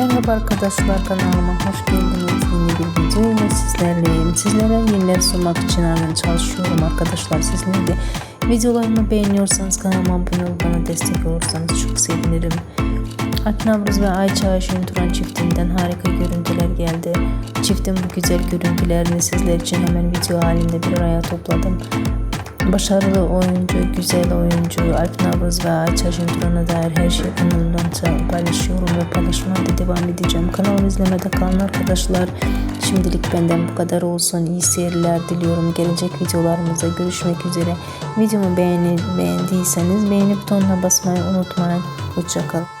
Merhaba arkadaşlar kanalıma hoş geldiniz. Yeni bir video ile sizlerleyim. Sizlere yeniler sunmak için halen çalışıyorum arkadaşlar. Sizler de videolarımı beğeniyorsanız kanalıma abone olup bana destek olursanız çok sevinirim. Alp Navruz ve Ayça Ayşin Turan çiftinden harika görüntüler geldi. Çiftin bu güzel görüntülerini sizler için hemen video halinde bir araya topladım. Başarılı oyuncu, güzel oyuncu Alp Navruz ve Ayça Şenturan'a dair her şeyi kanalımdan paylaşıyorum ve paylaşmaya da devam edeceğim. Kanalımı izlemede kalın arkadaşlar. Şimdilik benden bu kadar olsun. İyi seyirler diliyorum. Gelecek videolarımızda görüşmek üzere. Videomu beğeni, beğendiyseniz beğeni butonuna basmayı unutmayın. Hoşçakalın.